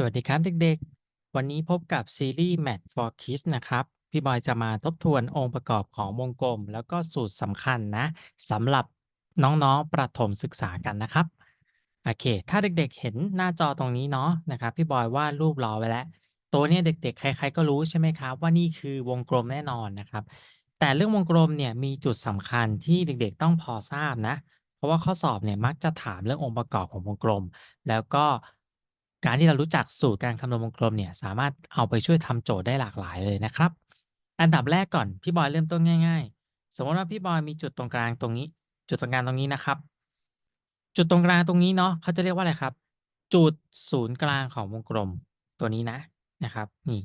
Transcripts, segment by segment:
สวัสดีครับเด็กๆ วันนี้พบกับซีรีส์ Math for Kids นะครับ พี่บอยจะมาทบทวนองค์ประกอบของวงกลม แล้วก็สูตรสำคัญนะสำหรับน้องๆ ประถมศึกษากันนะครับ โอเค ถ้าเด็กๆ เห็นหน้าจอตรงนี้เนาะนะครับ พี่บอยวาดรูปรอไว้แล้ว ตัวเนี้ยเด็กๆ ใครๆ ก็รู้ใช่ไหมครับ ว่านี่คือวงกลมแน่นอนนะครับ แต่เรื่องวงกลมเนี่ยมีจุดสำคัญที่เด็กๆ ต้องพอทราบนะ เพราะว่าข้อสอบเนี่ยมักจะถามเรื่ององค์ประกอบของวงกลม แล้วก็ การที่เรารู้จักสูตรการคำนวณวงกลมเนี่ยสามารถเอาไปช่วยทำโจทย์ได้หลากหลายเลยนะครับ อันดับแรกก่อนพี่บอยเริ่มต้นง่าย ๆ สมมติว่าพี่บอยมีจุดตรงกลางตรงนี้ จุดตรงกลางตรงนี้นะครับ จุดตรงกลางตรงนี้เนาะเขาจะเรียกว่าอะไรครับ จุดศูนย์กลางของวงกลมตัวนี้นะนะครับ นี่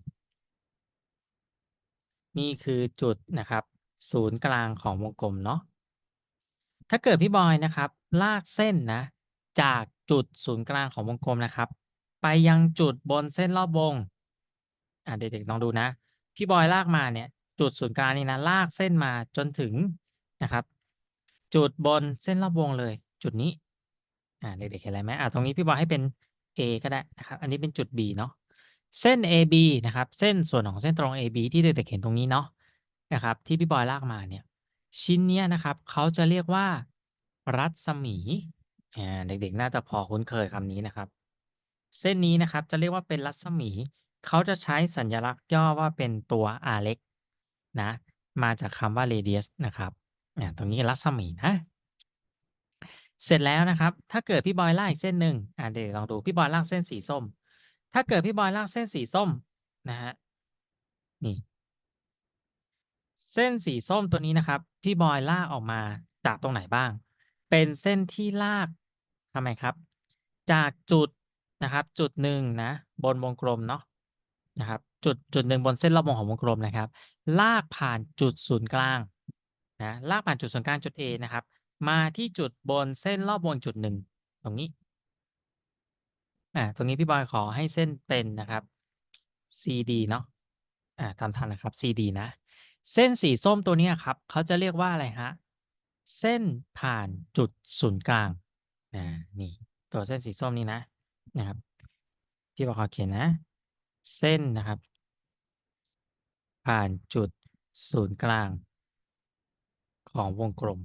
นี่คือจุดนะครับ ศูนย์กลางของวงกลมเนาะถ้าเกิดพี่บอยนะครับ ลากเส้นนะ จากจุดศูนย์กลางของวงกลมนะครับ ไปยังจุดบนเส้นรอบวง อ่าเด็กๆลองดูนะ พี่บอยลากมาเนี่ย จุดศูนย์กลางนี้นะลากเส้นมาจนถึงนะครับ จุดบนเส้นรอบวงเลย จุดนี้ อ่าเด็กๆเห็นอะไรไหมอ่าตรงนี้พี่บอยให้เป็น A ก็ได้นะครับ อันนี้เป็นจุด B เนาะเส้น AB นะครับ เส้นส่วนของเส้นตรง AB ที่เด็กๆเห็นตรงนี้เนาะนะครับ ที่พี่บอยลากมาเนี่ย ชิ้นเนี้ยนะครับเขาจะเรียกว่า รัศมีอ่าเด็กๆน่าจะพอคุ้นเคยคำนี้นะครับ เส้นนี้นะครับจะเรียกว่าเป็นรัศมี เขาจะใช้สัญลักษณ์ย่อว่าเป็นตัว r เล็กนะ มาจากคำว่า radius นะครับอ่าตรงนี้รัศมีนะ เสร็จแล้วนะครับ ถ้าเกิดพี่บอยลากอีกเส้นหนึ่งอ่าเดี๋ยวลองดูพี่บอยลากเส้นสีส้ม ถ้าเกิดพี่บอยลากเส้นสีส้มนะฮะนี่ เส้นสีส้มตัวนี้นะครับ พี่บอยลากออกมาจากตรงไหนบ้าง เป็นเส้นที่ลากทำไมครับ จากจุด นะครับ จุดหนึ่งนะ บนวงกลมเนาะนะครับ จุดจุดหนึ่งบนเส้นรอบวงของวงกลมนะครับ ลากผ่านจุดศูนย์กลางนะลากผ่านจุดศูนย์กลางจุด A นะครับ มาที่จุดบนเส้นรอบวงจุดหนึ่งตรงนี้อ่าตรงนี้พี่บอยขอให้เส้นเป็นนะครับ CD เนาะอ่าตามทันนะครับ CD นะ เส้นสีส้มตัวนี้ครับเขาจะเรียกว่าอะไรฮะเส้นผ่านจุดศูนย์กลางอ่านี่ตัวเส้นสีส้มนี้นะ นะครับพี่บอยขอเขียนนะ เส้นนะครับ ผ่านจุดศูนย์กลาง ของวงกลม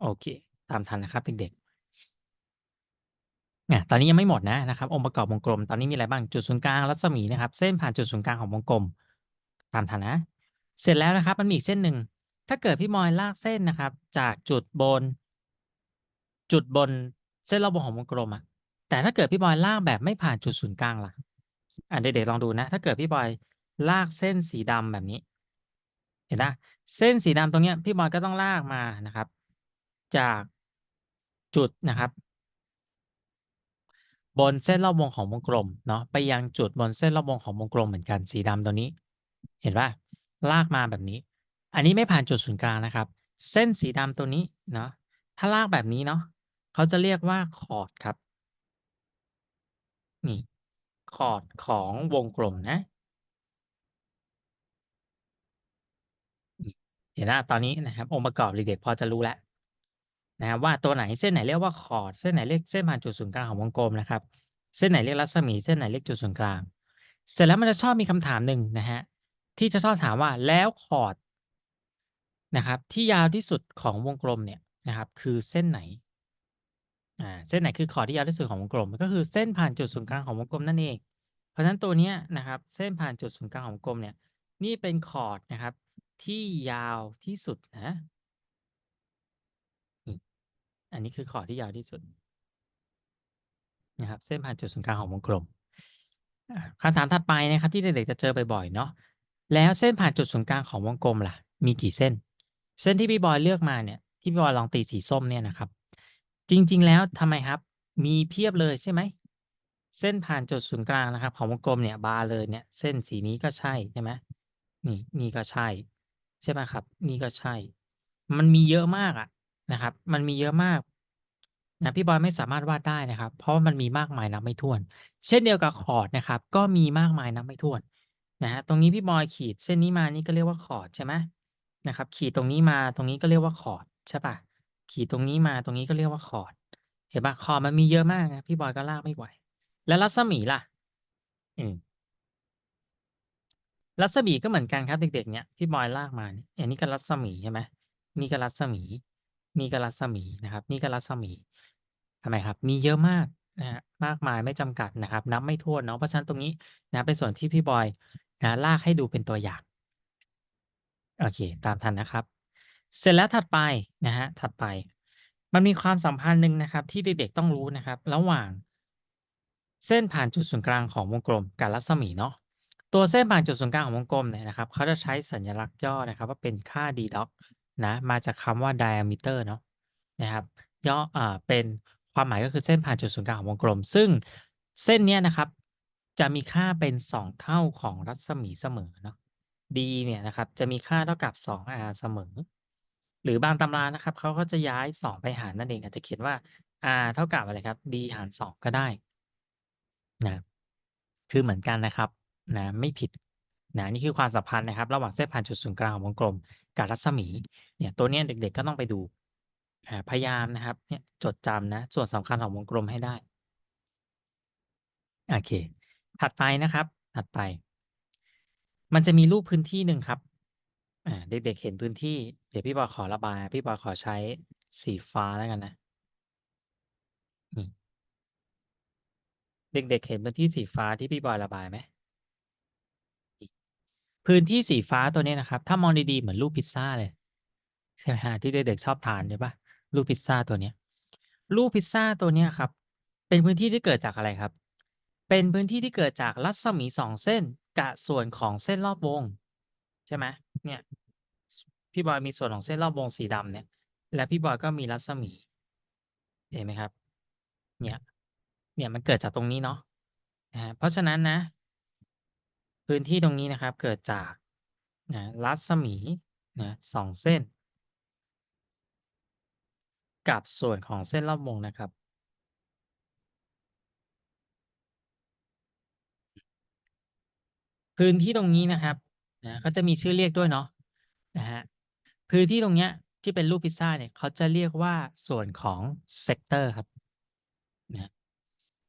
โอเค ตามทันนะครับเด็กๆอะตอนนี้ยังไม่หมดนะนะครับ องค์ประกอบวงกลม ตอนนี้มีอะไรบ้างจุดศูนย์กลางรัศมีนะครับ เส้นผ่านจุดศูนย์กลางของวงกลม ตามทันนะ เสร็จแล้วนะครับมันมีอีกเส้นหนึ่งถ้าเกิดพี่มอยลากเส้นนะครับ จากจุดบน จุดบน เส้นรอบวงของวงกลมอะแต่ถ้าเกิดพี่บอยลากแบบไม่ผ่านจุดศูนย์กลางล่ะอะเด็กๆลองดูนะ ถ้าเกิดพี่บอยลากเส้นสีดำแบบนี้ เห็นนะเส้นสีดำตรงเนี้ยพี่บอยก็ต้องลากมานะครับ จากจุดนะครับ บนเส้นรอบวงของวงกลมเนาะไปยังจุดบนเส้นรอบวงของวงกลมเหมือนกันสีดำตัวนี้ เห็นป่ะลากมาแบบนี้ อันนี้ไม่ผ่านจุดศูนย์กลางนะครับ เส้นสีดำตัวนี้เนาะถ้าลากแบบนี้เนาะ เขาจะเรียกว่าคอร์ดครับ นี่คอร์ดของวงกลมนะ เห็นไหมตอนนี้นะครับ องค์ประกอบเด็กๆพอจะรู้แล้วนะว่าตัวไหนเส้นไหนเรียกว่าคอร์ดเส้นไหนเรียกเส้นผ่านจุดศูนย์กลางของวงกลมนะครับ เส้นไหนเรียกรัศมีเส้นไหนเรียกจุดศูนย์กลาง เสร็จแล้วมันจะชอบมีคำถามหนึ่งนะฮะที่จะชอบถามว่าแล้วคอร์ดนะครับที่ยาวที่สุดของวงกลมเนี่ยนะครับ คือเส้นไหน อ่า เส้นไหนคือคอดที่ยาวที่สุดของวงกลม ก็คือเส้นผ่านจุดศูนย์กลางของวงกลมนั่นเอง เพราะฉะนั้นตัวเนี้ยนะครับ เส้นผ่านจุดศูนย์กลางของวงกลมเนี่ย นี่เป็นคอร์ดนะครับ ที่ยาวที่สุดนะอันนี้คือคอร์ดที่ยาวที่สุดนะครับ เส้นผ่านจุดศูนย์กลางของวงกลมคำถามถัดไปนะครับ ที่เด็กๆจะเจอบ่อยๆเนาะแล้วเส้นผ่านจุดศูนย์กลางของวงกลมล่ะ มีกี่เส้น เส้นที่พี่บอยเลือกมาเนี่ย ที่พี่บอยลองตีสีส้มเนี่ยนะครับ จริง ๆ แล้วทำไมครับ มีเพียบเลยใช่ไหม เส้นผ่านจุดศูนย์กลางนะครับ ของวงกลมเนี่ยบาร์เลยเนี่ยเส้นสีนี้ก็ใช่ใช่ไหมนี่นี่ก็ใช่ ใช่ไหมครับ นี่ก็ใช่ มันมีเยอะมากอะนะครับ มันมีเยอะมากนะพี่บอยไม่สามารถวาดได้นะครับ เพราะมันมีมากมายนับไม่ถ้วน เช่นเดียวกับคอร์ดนะครับ ก็มีมากมายนับไม่ถ้วนนะฮะตรงนี้พี่บอยขีดเส้นนี้มานี่ก็เรียกว่าคอร์ดใช่ไหมนะครับ ขีดตรงนี้มาตรงนี้ก็เรียกว่าคอร์ดใช่ปะ ขีดตรงนี้มาตรงนี้ก็เรียกว่าคอร์ดเห็นปะคอร์ดมันมีเยอะมากนะพี่บอยก็ลากไม่ไหว แล้วรัศมีล่ะ อืมรัศมีก็เหมือนกันครับเด็ก ๆ เนี่ยพี่บอยลากมาเนี่ยอันนี้ก็รัศมีใช่ไหมนี่ก็รัศมี นี่ก็รัศมีนะครับ นี่ก็รัศมีทำไมครับ มีเยอะมากนะครับมากมายไม่จำกัดนะครับ นับไม่ถ้วนเนาะเพราะฉะนั้นตรงนี้นะเป็นส่วนที่พี่บอยนะลากให้ดูเป็นตัวอย่าง โอเค ตามทันนะครับ เสร็จแล้วถัดไปนะครับถัดไป มันมีความสัมพันธ์หนึ่งนะครับ ที่เด็กๆต้องรู้นะครับ ระหว่าง เส้นผ่านจุดศูนย์กลางของวงกลมกับรัศมีเนาะตัวเส้นผ่านจุดศูนย์กลางของวงกลมเนี่ยนะครับเขาจะใช้สัญลักษณ์ย่อนะครับ ว่าเป็นค่า d log นะมาจากคำว่า diameter เนาะนะครับย่ออ่าเป็นความหมายก็คือเส้นผ่านจุดศูนย์กลางของวงกลม ซึ่งเส้นเนี้ยนะครับ จะมีค่าเป็น 2 เท่าของรัศมีเสมอเนาะ d เนี่ยนะครับจะมีค่าเท่ากับ 2r เสมอ หรือบางตำรานะครับเขาก็จะย้าย 2 ไปหารนั่นเอง อาจจะเขียนว่า r เท่ากับอะไรครับ d หาร 2 ก็ได้นะคือเหมือนกันนะครับนะไม่ผิดนะนี่คือความสัมพันธ์นะครับ ระหว่างเส้นผ่านจุดศูนย์กลางของวงกลมกับรัศมีเนี่ยตัวนี้เด็ก ๆ ก็ต้องไปดูพยายามนะครับเนี่ยจดจำนะส่วนสำคัญของวงกลมให้ได้โอเค ถัดไปนะครับ ถัดไป มันจะมีรูปพื้นที่หนึ่งครับ อ่า เด็ก ๆ เห็นพื้นที่ เดี๋ยวพี่บอยขอระบาย พี่บอยขอใช้สีฟ้าแล้วกันนะเด็ก ๆ เห็นพื้นที่สีฟ้าที่พี่บอยระบายไหม?พื้นที่สีฟ้าตัวเนี้ยนะครับ ถ้ามองดีๆ เหมือนรูปพิซซาเลยใช่ไหมครับที่เด็กๆชอบทานใช่ปล่า?รูปพิซซาตัวเนี้ยรูปพิซซาตัวเนี้ยครับ เป็นพื้นที่ที่เกิดจากอะไรครับ?เป็นพื้นที่ที่เกิดจากรัศมี2เส้นกับส่วนของเส้นรอบวง ใช่ไหมเนี่ย พี่บอยมีส่วนของเส้นรอบวงสีดำเนี่ย และพี่บอยก็มีรัศมี เห็นไหมครับ?เนี่ย เนี่ยมันเกิดจากตรงนี้เนาะนะเพราะฉะนั้นนะ พื้นที่ตรงนี้นะครับ เกิดจากนะรัศมีนะ2เส้น กับส่วนของเส้นรอบวงนะครับพื้นที่ตรงนี้นะครับ นะเขาจะมีชื่อเรียกด้วยเนาะนะครับพื้นที่ตรงเนี้ยที่เป็นรูปพิซซ่าเนี่ยเขาจะเรียกว่าส่วนของเซกเตอร์ครับนะ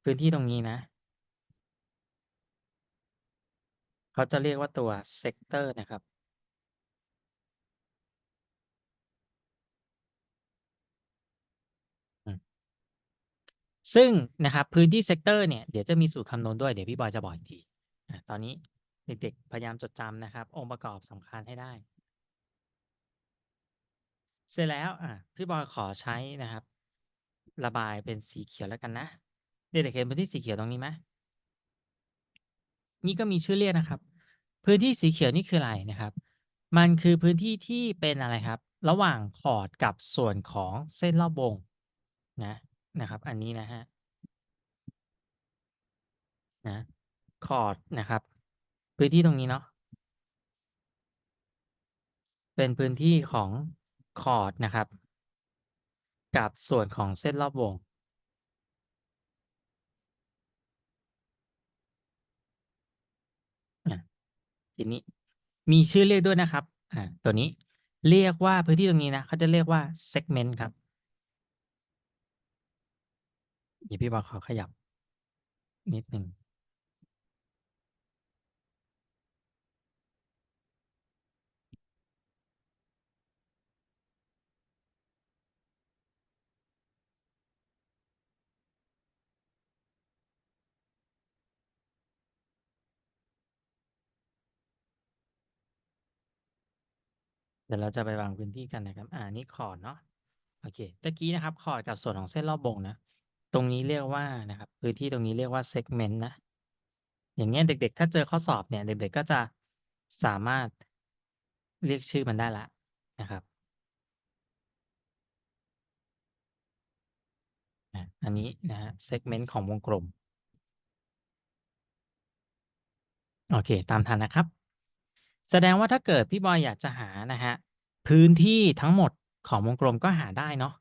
พื้นที่ตรงนี้นะเขาจะเรียกว่าตัวเซกเตอร์นะครับซึ่งนะครับพื้นที่เซกเตอร์เนี่ยเดี๋ยวจะมีสูตรคำนวณด้วยเดี๋ยวพี่บอยจะบอกอีกทีตอนนี้ เด็กๆ พยายามจดจำนะครับ องค์ประกอบสำคัญให้ได้ เสร็จแล้วอ่าพี่บอยขอใช้นะครับ ระบายเป็นสีเขียวแล้วกันนะ เด็กๆเห็นพื้นที่สีเขียวตรงนี้ไหม?นี่ก็มีชื่อเรียกนะครับ พื้นที่สีเขียวนี่คืออะไรนะครับ มันคือพื้นที่ที่เป็นอะไรครับ ระหว่างขอดกับส่วนของเส้นรอบวงนะนะครับ อันนี้นะครับนะขอดนะครับ พื้นที่ตรงนี้เนาะเป็นพื้นที่ของขอร์ดนะครับ กับส่วนของเส้นรอบวง ทีนี้มีชื่อเรียกด้วยนะครับอ่าตัวนี้เรียกว่าพื้นที่ตรงนี้นะเขาจะเรียกว่าเซกเมนต์ครับเดี๋ยวพี่บอยขอขยับนิดหนึ่ง เดี๋ยวเราจะไปวางพื้นที่กันนะครับ อ่านี่ขอดเนาะ โอเคตะกี้นะครับขอดกับส่วนของเส้นรอบวงนะ ตรงนี้เรียกว่านะครับ พื้นที่ตรงนี้เรียกว่าเซกเมนต์นะ อย่างเงี้ยเด็ก ๆ ถ้าเจอข้อสอบเนี่ย เด็ก ๆ ก็จะสามารถเรียกชื่อมันได้ล้วนะครับ อันนี้นะครับเซกเมนต์ของวงกลม โอเค ตามทันนะครับ แสดงว่าถ้าเกิดพี่บอยอยากจะหานะครับพื้นที่ทั้งหมดของวงกลมก็หาได้เนาะ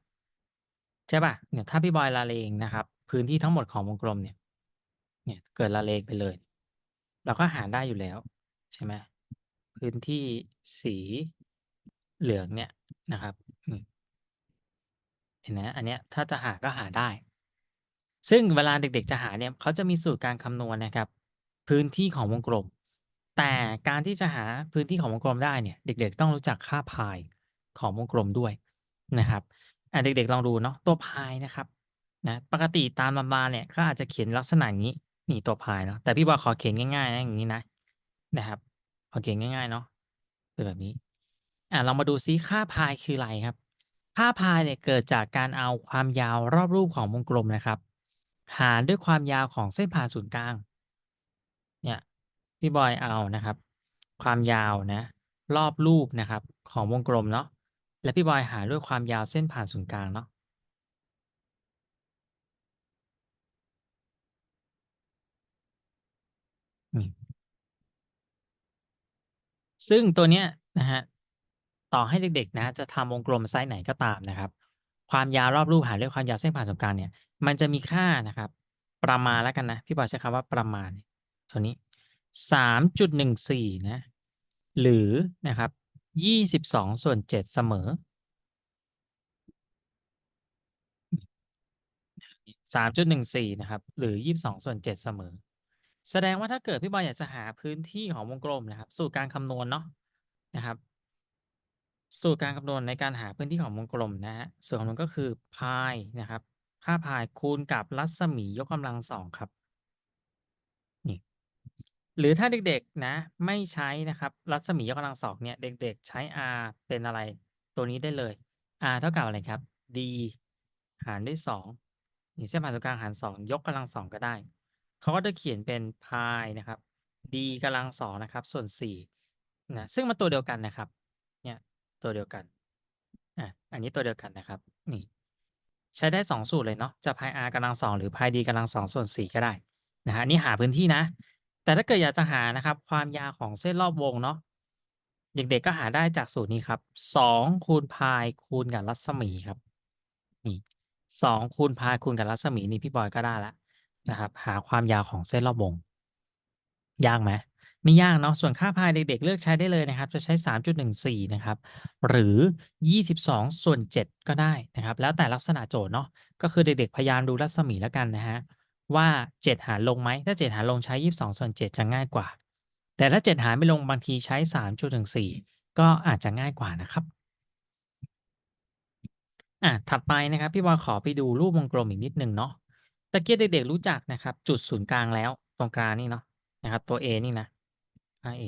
ใช่เปล่า?เนี่ยถ้าพี่บอยละเลงนะครับ พื้นที่ทั้งหมดของวงกลมเนี่ย เนี่ยเกิดละเลงไปเลย เราก็หาได้อยู่แล้ว ใช่ไหมพื้นที่สีเหลืองเนี่ยนะครับเห็นไหม?อันเนี้ยถ้าจะหาก็หาได้ ซึ่งเวลาเด็กๆจะหาเนี่ยเขาจะมีสูตรการคำนวณนะครับ พื้นที่ของวงกลม แต่การที่จะหาพื้นที่ของวงกลมได้เนี่ย เด็ก ๆ ต้องรู้จักค่าพายของวงกลมด้วยนะครับอะเด็ก ๆ ลองดูเนาะตัวพายนะครับนะปกติตามตำราเนี่ยก็อาจจะเขียนลักษณะงนี้นี่ตัวพายเนาะแต่พี่บอกขอเขียนง่ายๆนะอย่างนี้นะนะครับ ขอเขียนง่ายๆเนาะเป็นแบบนี้อะเรามาดูซิค่าพายคืออะไรครับ ค่าพายเนี่ยเกิดจากการเอาความยาวรอบรูปของวงกลมนะครับ หารด้วยความยาวของเส้นผ่านศูนย์กลาง พี่บอยเอานะครับ ความยาวนะ รอบรูปนะครับ ของวงกลมเนาะแล้วพี่บอยหาด้วยความยาวเส้นผ่านศูนย์กลางเนาะซึ่งตัวเนี้ยนะครับต่อให้เด็กๆนะจะทำวงกลมไซซ์ไหนก็ตามนะครับ ความยาวรอบรูปหารด้วยความยาวเส้นผ่านศูนย์กลางเนี่ย มันจะมีค่านะครับ ประมาณแล้วกันนะ พี่บอยใช้คำว่าประมาณ ตัวนี้ 3.14นะ หรือนะครับ22/7เจ็ดเสมอ3.14นะครับ หรือ22/7เจ็ดเสมอ แสดงว่าถ้าเกิดพี่บอยอยากจะหาพื้นที่ของวงกลมนะครับ สูตรการคำนวณเนาะนะครับ สูตรการคำนวณในการหาพื้นที่ของวงกลมนะครับสูตรคำนวณก็คือ π นะครับค่า π คูณกับรัศมียกกำลัง2ครับ หรือถ้าเด็กๆนะไม่ใช้นะครับ รัศมียกกำลังสองเนี่ยเด็กๆ ใช้ r เป็นอะไรตัวนี้ได้เลย r เท่ากับอะไรครับ d หารด้วย2นี่เส้นผ่านศูนย์กลางหาร 2 ยกกำลังสองก็ได้ เขาก็จะเขียนเป็น pi นะครับ d กำลังสองนะครับ ส่วน4นะซึ่งมันตัวเดียวกันนะครับ เนี่ยตัวเดียวกันอะอันนี้ตัวเดียวกันนะครับนี่ใช้ได้ 2 สูตรเลยเนาะจะ pi r กำลังสองหรือ pi d กำลังสองส่วน4ก็ได้นะฮะนี่หาพื้นที่นะ แต่ถ้าเกิดอยากจะหานะครับ ความยาวของเส้นรอบวงเนาะเด็กๆก็หาได้จากสูตรนี้ครับสองคูณพายคูณกับรัศมีครับนี่สองคูณพายคูณกับรัศมีนี่พี่บอยก็ได้ละนะครับ หาความยาวของเส้นรอบวง ยากไหมไม่ยากเนาะส่วนค่าพายเด็กๆ เลือกใช้ได้เลยนะครับ จะใช้สามจุดหนึ่งสี่นะครับ หรือยี่สิบสองส่วนเจ็ดก็ได้นะครับ แล้วแต่ลักษณะโจทย์เนาะก็คือเด็กๆ พยายามดูรัศมีแล้วกันนะฮะ ว่า 7 หารลงไหม ถ้า 7 หารลงใช้ 22/7จะง่ายกว่า แต่ถ้า 7 หารไม่ลงบางทีใช้3.14ก็อาจจะง่ายกว่านะครับอาถัดไปนะครับ พี่บอยขอไปดูรูปวงกลมอีกนิดหนึ่งเนาะตะเกียบเด็กๆรู้จักนะครับ จุดศูนย์กลางแล้วตรงกลางนี่เนาะนะครับ ตัว A นี่นะค่า A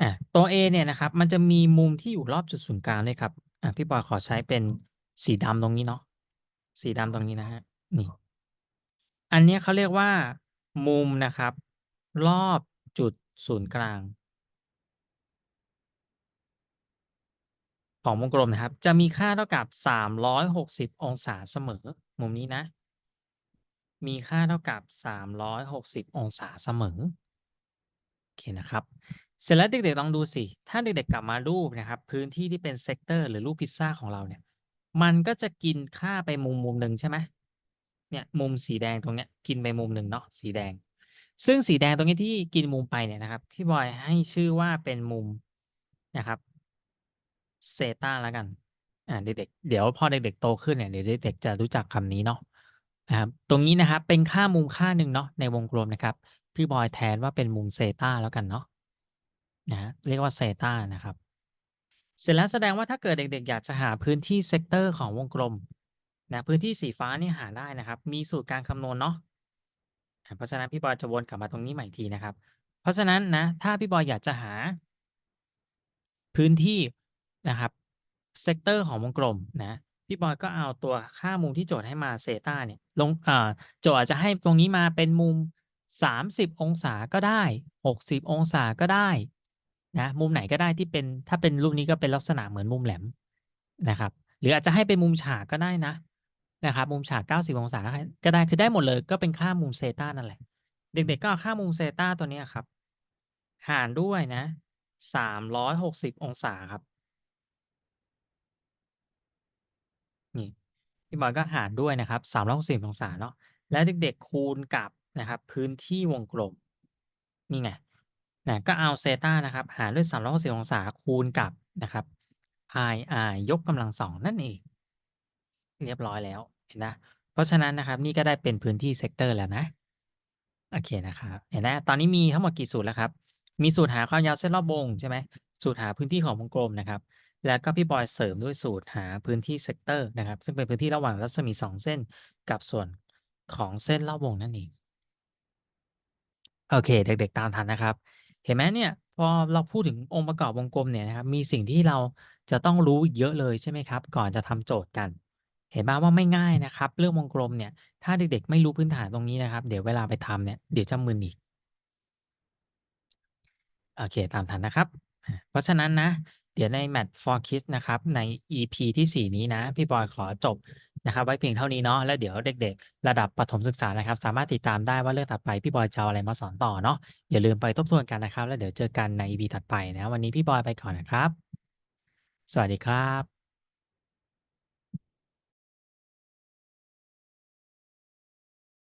อาตัว A เนี่ยนะครับ มันจะมีมุมที่อยู่รอบจุดศูนย์กลางด้วยครับอาพี่บอยขอใช้เป็นสีดำตรงนี้เนาะสีดำตรงนี้นะครับ นี่ อันเนี้ยเขาเรียกว่า มุมนะครับ รอบจุดศูนย์กลาง ของวงกลมนะครับ จะมีค่าเท่ากับ 360 องศาเสมอ มุมนี้นะ มีค่าเท่ากับ 360 องศาเสมอ โอเคนะครับ เสร็จแล้วเด็กๆลองดูสิ ถ้าเด็กๆกลับมารูปนะครับ พื้นที่ที่เป็นเซกเตอร์หรือรูปพิซซ่าของเราเนี่ย มันก็จะกินค่าไปมุมมุมหนึ่งใช่ไหม? เนี่ยมุมสีแดงตรงเนี้ยกินไปมุมหนึ่งเนาะสีแดง ซึ่งสีแดงตรงนี้ที่กินมุมไปเนี่ยนะครับพี่บอยให้ชื่อว่าเป็นมุมนะครับเซตาแล้วกันอ่าเด็กๆเดี๋ยวพอเด็กๆโตขึ้นเนี่ยเดี๋ยวเด็กๆจะรู้จักคำนี้เนาะนะครับตรงนี้นะครับเป็นค่ามุมค่าหนึ่งเนาะในวงกลมนะครับพี่บอยแทนว่าเป็นมุมเซตาแล้วกันเนาะนะเรียกว่าเซตานะครับ เสร็จแล้วแสดงว่าถ้าเกิดเด็กๆ อยากจะหาพื้นที่เซกเตอร์ของวงกลม นะพื้นที่สีฟ้านี่หาได้นะครับ มีสูตรการคำนวณเนาะเพราะฉะนั้นพี่บอยจะวนกลับมาตรงนี้ใหม่ทีนะครับ เพราะฉะนั้นนะ ถ้าพี่บอยอยากจะหา พื้นที่นะครับเซกเตอร์ของวงกลมนะพี่บอยก็เอาตัวค่ามุมที่โจทย์ให้มาเซต้าเนี่ยลงโจทย์อาจจะให้ตรงนี้มาเป็นมุม 30 องศาก็ได้ 60 องศาก็ได้นะมุมไหนก็ได้ที่เป็นถ้าเป็นรูปนี้ก็เป็นลักษณะเหมือนมุมแหลมนะครับ หรืออาจจะให้เป็นมุมฉากก็ได้นะ นะครับมุมฉาก90 องศาก็ได้ก็ได้คือได้หมดเลย ก็เป็นค่ามุมเซตานั่นแหละ เด็กๆก็เอาค่ามุมเซตาตัวนี้ครับ หารด้วยนะ 360 องศาครับนี่พี่บอยก็หารด้วยนะครับ360องศาเนาะแล้วเด็ก ๆ คูณกับนะครับพื้นที่วงกลมนี่ไงนะก็เอาเซตานะครับ หารด้วย360องศาคูณกับนะครับ πr ยกกำลัง2นั่นเอง เรียบร้อยแล้วเห็นนะเพราะฉะนั้นนะครับนี่ก็ได้เป็นพื้นที่เซกเตอร์แล้วนะโอเคนะครับเห็นไหมตอนนี้มีทั้งหมดกี่สูตรแล้วครับ มีสูตรหาความยาวเส้นรอบวงใช่ไหมสูตรหาพื้นที่ของวงกลมนะครับ แล้วก็พี่บอยเสริมด้วยสูตรหาพื้นที่เซกเตอร์นะครับ ซึ่งเป็นพื้นที่ระหว่างรัศมี 2 เส้นกับส่วนของเส้นรอบวงนั่นเองโอเค เด็กๆตามทันนะครับ เห็นไหมเนี่ยพอเราพูดถึงองค์ประกอบวงกลมเนี่ยนะครับมีสิ่งที่เราจะต้องรู้เยอะเลยใช่ไหมครับ ก่อนจะทำโจทย์กัน เห็นเปล่าว่าไม่ง่ายนะครับ เรื่องวงกลมเนี่ย ถ้าเด็กๆ ไม่รู้พื้นฐานตรงนี้นะครับ เดี๋ยวเวลาไปทำเนี่ยเดี๋ยวจะมึนอีก โอเคตามทันนะครับ เพราะฉะนั้นนะ เดี๋ยวใน Math for Kids นะครับ ใน EP ที่ 4 นี้นะ พี่บอยขอจบนะครับ ไว้เพียงเท่านี้เนาะแล้วเดี๋ยวเด็ก ๆ ระดับประถมศึกษานะครับ สามารถติดตามได้ว่าเรื่องถัดไปพี่บอยจะเอาอะไรมาสอนต่อเนาะอย่าลืมไปทบทวนกันนะครับ แล้วเดี๋ยวเจอกันใน EP ถัดไปนะ วันนี้พี่บอยไปก่อนนะครับ สวัสดีครับ